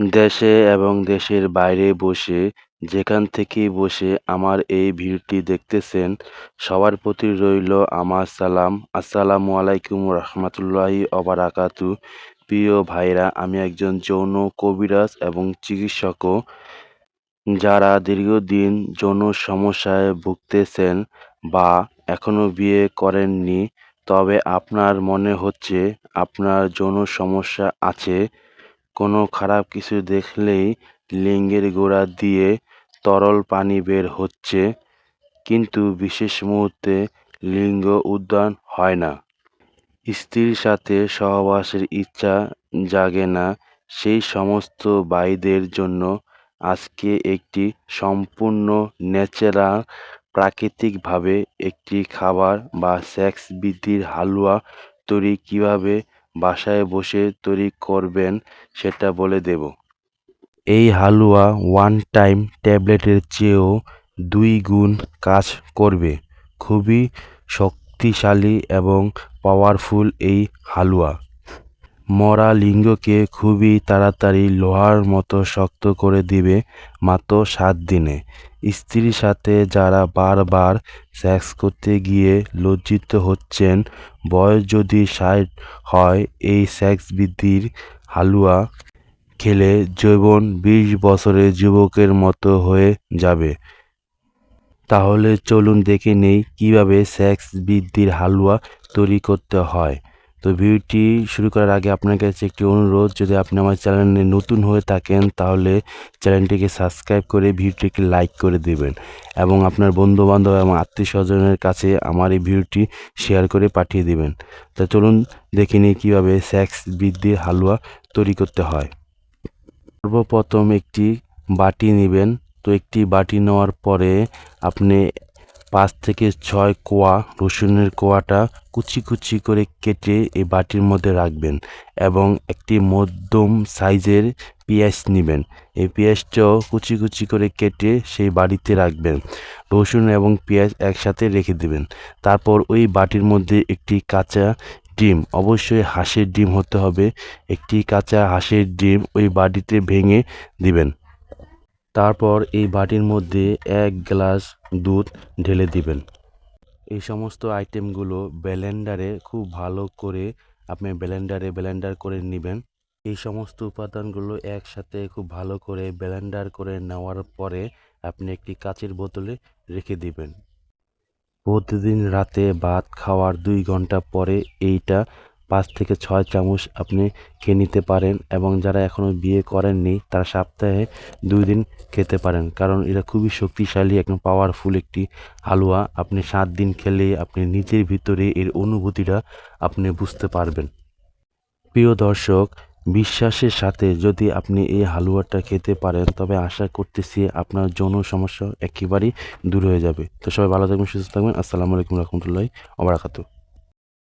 দেশে এবং দেশের বাইরে বসে, যেখান থেকেই বসে আমার এই ভিডিওটি দেখতেছেন, সবার প্রতি রইল আমার সালাম। আসসালামু আলাইকুম রহমতুল্লাহি অবরাকাতু প্রিয় ভাইরা, আমি একজন যৌন কবিরাজ এবং চিকিৎসকও যারা দীর্ঘদিন যৌন সমস্যায় ভুগতেছেন বা এখনও বিয়ে করেননি, তবে আপনার মনে হচ্ছে আপনার যৌন সমস্যা আছে। কোনো খারাপ কিছু দেখলেই লিঙ্গের গোড়া দিয়ে তরল পানি বের হচ্ছে, কিন্তু বিশেষ মুহূর্তে লিঙ্গ উদ্যান হয় না। স্ত্রীর সাথে সহবাসের ইচ্ছা জাগে না, সেই সমস্ত ভাইদের জন্য আজকে একটি সম্পূর্ণ ন্যাচারাল প্রাকৃতিকভাবে একটি খাবার বা সেক্স বৃদ্ধির হালুয়া তৈরি কীভাবে বাসায় বসে তৈরি করবেন, সেটা বলে দেব। এই হালুয়া ওয়ান টাইম ট্যাবলেটের চেয়েও দুই গুণ কাজ করবে। খুবই শক্তিশালী এবং পাওয়ারফুল এই হালুয়া। মরা লিঙ্গকে খুবই তাড়াতাড়ি লোহার মতো শক্ত করে দিবে মাত্র সাত দিনে। স্ত্রীর সাথে যারা বারবার সেক্স করতে গিয়ে লজ্জিত হচ্ছেন, বয়স যদি ষাট হয়, এই সেক্স বৃদ্ধির হালুয়া খেলে যৌবন বিশ বছরের যুবকের মতো হয়ে যাবে। তাহলে চলুন দেখে নেই কীভাবে সেক্স বৃদ্ধির হালুয়া তৈরি করতে হয়। তো ভিডিওটি শুরু করার আগে আপনার কাছে একটি অনুরোধ, যদি আপনি আমার চ্যানেলে নতুন হয়ে থাকেন, তাহলে চ্যানেলটিকে সাবস্ক্রাইব করে ভিডিওটিকে লাইক করে দেবেন এবং আপনার বন্ধুবান্ধব এবং আত্মীয় স্বজনের কাছে আমার এই ভিডিওটি শেয়ার করে পাঠিয়ে দেবেন। তা চলুন দেখে নিই কীভাবে স্যাক্স বৃদ্ধির হালুয়া তৈরি করতে হয়। সর্বপ্রথম একটি বাটি নেবেন। তো একটি বাটি নেওয়ার পরে আপনি পাঁচ থেকে ছয় কোয়া রসুনের কোয়াটা কুচি কুচি করে কেটে এই বাটির মধ্যে রাখবেন এবং একটি মধ্যম সাইজের পেঁয়াজ নেবেন। এই পেঁয়াজটাও কুচি কুচি করে কেটে সেই বাড়িতে রাখবেন। রসুন এবং পেঁয়াজ একসাথে রেখে দেবেন। তারপর ওই বাটির মধ্যে একটি কাঁচা ডিম, অবশ্যই হাঁসের ডিম হতে হবে, একটি কাঁচা হাঁসের ডিম ওই বাটিতে ভেঙে দিবেন। তারপর এই বাটির মধ্যে এক গ্লাস দুধ ঢেলে দিবেন। এই সমস্ত আইটেমগুলো ব্লেন্ডারে খুব ভালো করে আপনি ব্লেন্ডারে ব্লেন্ডার করে নেবেন। এই সমস্ত উপাদানগুলো একসাথে খুব ভালো করে ব্লেন্ডার করে নেওয়ার পরে আপনি একটি কাচের বোতলে রেখে দিবেন। প্রতিদিন রাতে ভাত খাওয়ার দুই ঘণ্টা পরে এইটা পাঁচ থেকে ছয় চামচ আপনি খেয়ে নিতে পারেন এবং যারা এখনও বিয়ে করেননি, তারা সপ্তাহে দুই দিন খেতে পারেন। কারণ এটা খুবই শক্তিশালী একদম পাওয়ারফুল একটি হালুয়া। আপনি সাত দিন খেলে আপনি নিজের ভিতরে এর অনুভূতিটা আপনি বুঝতে পারবেন। প্রিয় দর্শক, বিশ্বাসের সাথে যদি আপনি এই হালুয়াটা খেতে পারেন, তবে আশা করতেছি আপনার যৌন সমস্যা একেবারেই দূর হয়ে যাবে। তো সবাই ভালো থাকবেন, সুস্থ থাকবেন। আসসালামু আলাইকুম রহমতুল্লাহ ওবরাকাতু